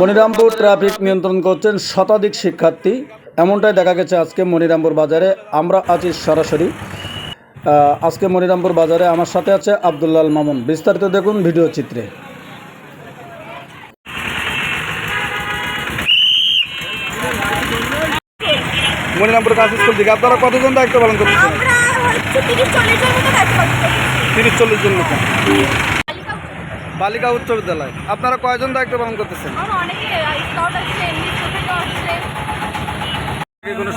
Monirampur traffic নিয়ন্ত্রণ করছেন শতাধিক শিক্ষার্থী। এমনটাই দেখা গেছে আজকে মনিরামপুর বাজারে। আমরা আছি সরাসরি। আজকে মনিরামপুর বাজারে আমার সাথে আছে আবদুল্লাল মামুন। বিস্তারিত দেখুন ভিডিও চিত্রে। মনিরামপুর কাজ স্কুল থেকে আপনারা কতজন দায়িত্ব পালন করতেছেন? তিরিশ চল্লিশ জন মতো কাজ করছি তিরিশ চল্লিশ জন মতো বালিকা উচ্চ বিদ্যালয়। আপনারা কয়জন দায়িত্ব পালন করতেছেন? কোনো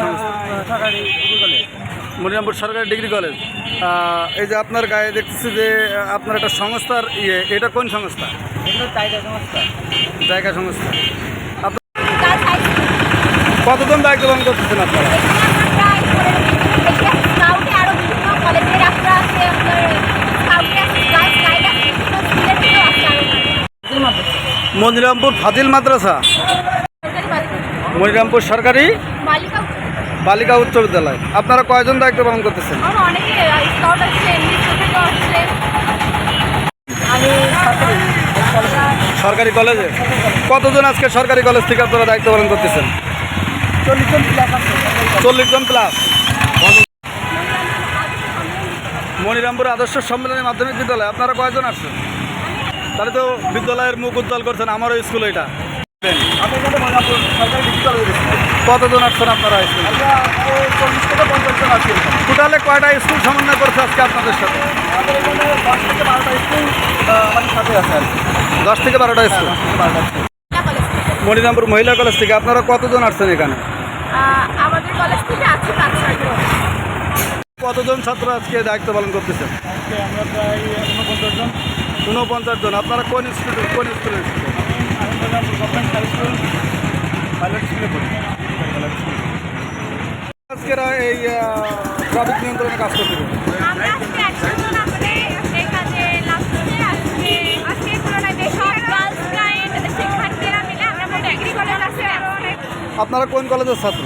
মনিরামপুর সরকারি ডিগ্রি কলেজ। এই যে আপনার গায়ে দেখতেছি যে আপনার একটা সংস্থার ইয়ে এটা কোন সংস্থা? জায়গা সংস্থা। কতজন দায়িত্ব পালন করতেছেন আপনারা এখানে আমরা প্রায় করে স্কাউটে আরও বিভিন্ন কলেজের আমরা আছে আপনার স্কাউটে আছে গার্লস গাইড আছে বিভিন্ন স্কুলের থেকেও আছে আরও মনিরামপুর ফাজিল মাদ্রাসা। মনিরামপুর সরকারি বালিকা উচ্চ বিদ্যালয়। আপনারা কয়জন দায়িত্ব পালন করতেছেন? সরকারি কলেজে? কতজন আজকে সরকারি কলেজ থেকে আপনারা দায়িত্ব পালন করতেছেন? চল্লিশ জন প্লাস মনিরামপুর আদর্শ সম্মেলনী মাধ্যমিক বিদ্যালয় আপনারা কয়জন আসছেন তাহলে তো বিদ্যালয়ের মুখ উজ্জ্বল করছেন, আমারও স্কুল এটা। কতজন আসছেন আপনারা টোটালে কয়টা স্কুল সমন্বয় করছে আজকে আপনাদের সাথে? দশ থেকে বারোটা স্কুল মনিরামপুর মহিলা কলেজ থেকে আপনারা কতজন আসছেন এখানে? কতজন ছাত্র আজকে দায়িত্ব পালন করতেছেন? আমরা প্রায় ঊনপঞ্চাশ জন ঊনপঞ্চাশ জন। আপনারা কোন স্কুল কোন স্কুলের স্কুল আজকেরা এই ট্রাফিক নিয়ন্ত্রণে কাজ করতে কাজে আপনারা কোন কলেজের ছাত্র?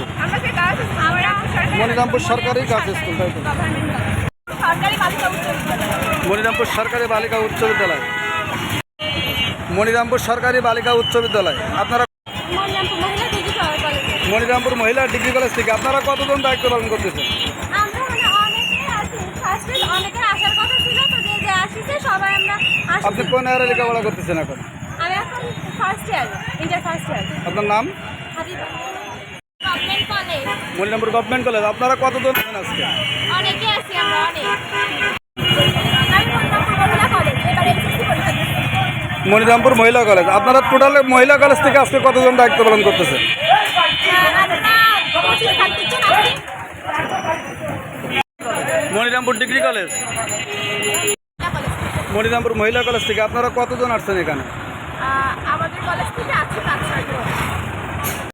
মনিরামপুর সরকারি গার্লস স্কুল, তাই তো? সরকারি বালিকা উচ্চ বিদ্যালয়। মনিরামপুর সরকারি বালিকা উচ্চ বিদ্যালয়। মনিরামপুর সরকারি বালিকা উচ্চ বিদ্যালয়। আপনারা মরিয়ামপুর মহিলা ডিগ্রি কলেজ। মনিরামপুর মহিলা ডিগ্রি কলেজ থেকে আপনারা কতজন দায়িত্ব পালন করতেছেন? মানে আপনি কোন ইয়ারে লেখাপড়া করতেছেন এখন? আমি এখন first year inter first year আপনার নাম? Habiba. Government college Monirampur government college আপনারা কতজন আছেন আজকে? অনেকে আছি আমরা অনেক আমি মনিরামপুর মহিলা কলেজ এবার এসএসসি পরীক্ষা দিচ্ছি মনিরামপুর মহিলা কলেজ আপনারা টোটাল মহিলা কলেজ থেকে আজকে কতজন দায়িত্ব পালন করতেছে? মনিরামপুর ডিগ্রি কলেজ মনিরামপুর মহিলা কলেজ থেকে আপনারা কতজন আসছেন এখানে? আমাদের কলেজ থেকে আছে